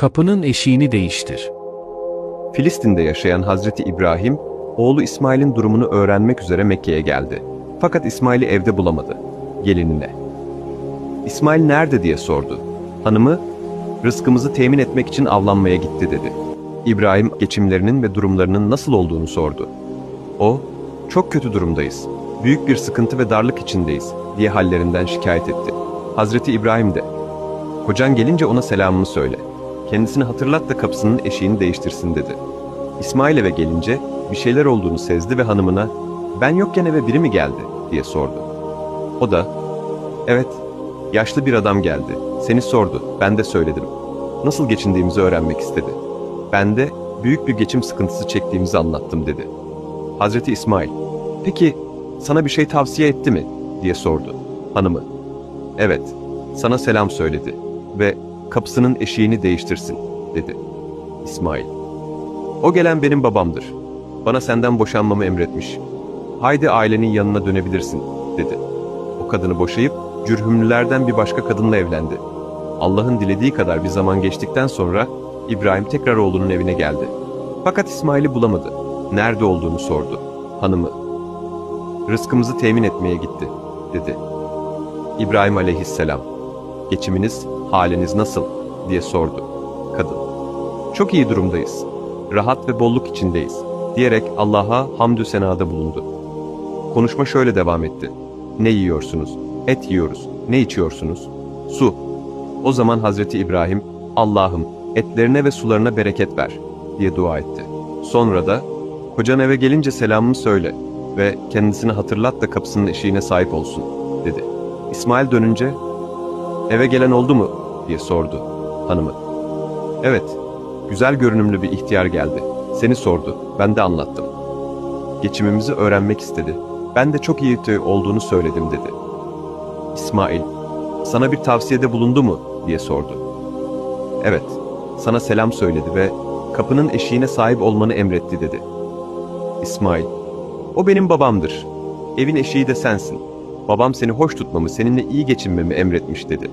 Kapının eşiğini değiştir. Filistin'de yaşayan Hazreti İbrahim, oğlu İsmail'in durumunu öğrenmek üzere Mekke'ye geldi. Fakat İsmail'i evde bulamadı. Gelinine. İsmail nerede diye sordu. Hanımı, rızkımızı temin etmek için avlanmaya gitti dedi. İbrahim geçimlerinin ve durumlarının nasıl olduğunu sordu. O, çok kötü durumdayız. Büyük bir sıkıntı ve darlık içindeyiz diye hallerinden şikayet etti. Hazreti İbrahim de, kocan gelince ona selamımı söyle. Kendisini hatırlat da kapısının eşiğini değiştirsin dedi. İsmail eve gelince bir şeyler olduğunu sezdi ve hanımına ben yokken eve biri mi geldi diye sordu. O da evet yaşlı bir adam geldi seni sordu ben de söyledim. Nasıl geçindiğimizi öğrenmek istedi. Ben de büyük bir geçim sıkıntısı çektiğimizi anlattım dedi. Hazreti İsmail peki sana bir şey tavsiye etti mi diye sordu hanımı. Evet sana selam söyledi ve kapısının eşiğini değiştirsin dedi. İsmail o gelen benim babamdır. Bana senden boşanmamı emretmiş. Haydi ailenin yanına dönebilirsin, dedi. O kadını boşayıp cürhümlülerden bir başka kadınla evlendi. Allah'ın dilediği kadar bir zaman geçtikten sonra İbrahim tekrar oğlunun evine geldi. Fakat İsmail'i bulamadı. Nerede olduğunu sordu. Hanımı. Rızkımızı temin etmeye gitti, dedi. İbrahim aleyhisselam. Geçiminiz, haliniz nasıl? diye sordu. Kadın. Çok iyi durumdayız rahat ve bolluk içindeyiz diyerek Allah'a hamdü senada bulundu. Konuşma şöyle devam etti. Ne yiyorsunuz? Et yiyoruz. Ne içiyorsunuz? Su. O zaman Hazreti İbrahim, Allah'ım etlerine ve sularına bereket ver diye dua etti. Sonra da, kocan eve gelince selamımı söyle ve kendisini hatırlat da kapısının eşiğine sahip olsun dedi. İsmail dönünce, eve gelen oldu mu diye sordu hanımı. Evet, Güzel görünümlü bir ihtiyar geldi. Seni sordu. Ben de anlattım. Geçimimizi öğrenmek istedi. Ben de çok iyi olduğunu söyledim dedi. İsmail, sana bir tavsiyede bulundu mu diye sordu. Evet, sana selam söyledi ve kapının eşiğine sahip olmanı emretti dedi. İsmail, o benim babamdır. Evin eşiği de sensin. Babam seni hoş tutmamı, seninle iyi geçinmemi emretmiş dedi.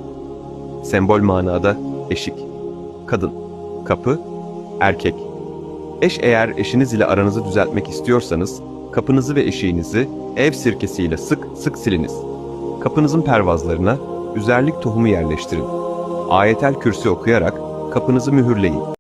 Sembol manada eşik, kadın kapı, erkek. Eş eğer eşiniz ile aranızı düzeltmek istiyorsanız, kapınızı ve eşiğinizi ev sirkesiyle sık sık siliniz. Kapınızın pervazlarına üzerlik tohumu yerleştirin. Ayetel kürsi okuyarak kapınızı mühürleyin.